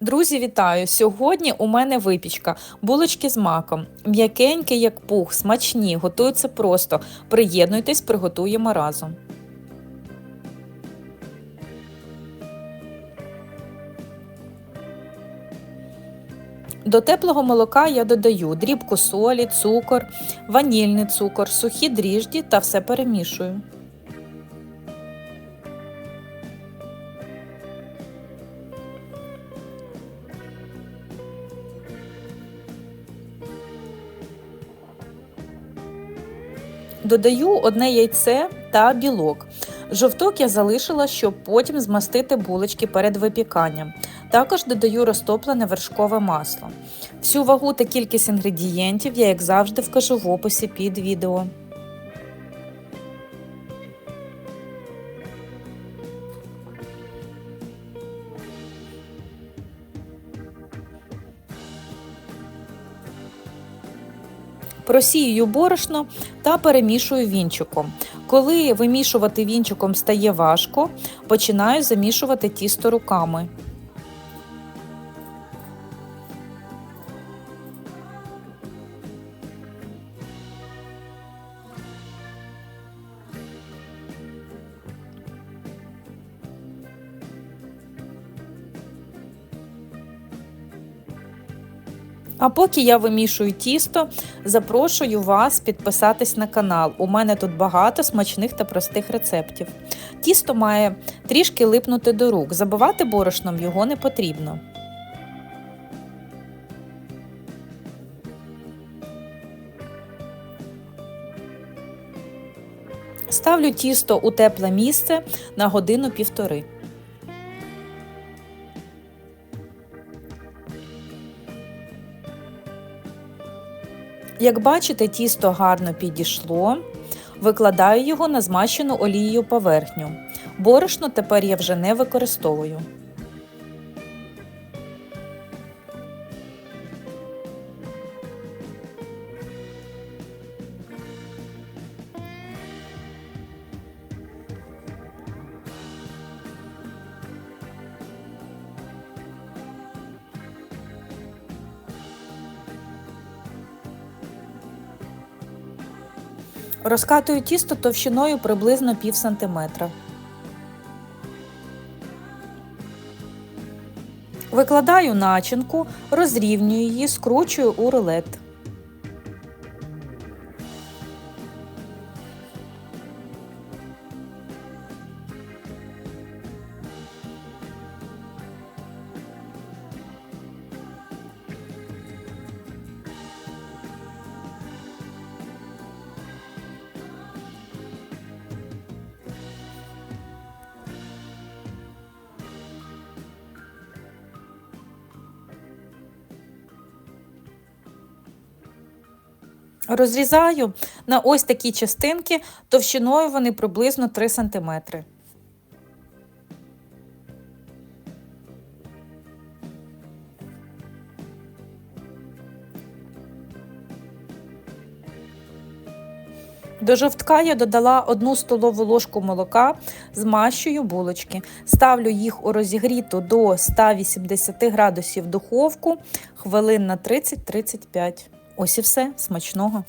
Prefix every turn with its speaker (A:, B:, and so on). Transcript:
A: Друзі, вітаю! Сьогодні у мене випічка, булочки з маком. М'якенькі, як пух, смачні, готуються просто. Приєднуйтесь, приготуємо разом. До теплого молока я додаю дрібку солі, цукор, ванільний цукор, сухі дріжджі та все перемішую. Додаю одне яйце та білок. Жовток я залишила, щоб потім змастити булочки перед випіканням. Також додаю розтоплене вершкове масло. Всю вагу та кількість інгредієнтів я, як завжди, вкажу в описі під відео. Просію борошно та перемішую вінчиком. Коли вимішувати вінчиком стає важко, починаю замішувати тісто руками. А поки я вимішую тісто, запрошую вас підписатись на канал. У мене тут багато смачних та простих рецептів. Тісто має трішки липнути до рук, забивати борошном його не потрібно. Ставлю тісто у тепле місце на годину-півтори. Як бачите, тісто гарно підійшло. Викладаю його на змащену олією поверхню. Борошно тепер я вже не використовую. Розкатую тісто товщиною приблизно пів сантиметра. Викладаю начинку, розрівнюю її, скручую у рулет. Розрізаю на ось такі частинки, товщиною вони приблизно 3 см. До жовтка я додала 1 столову ложку молока, змащую булочки. Ставлю їх у розігріту до 180 градусів духовку хвилин на 30-35. Ось і все смачного.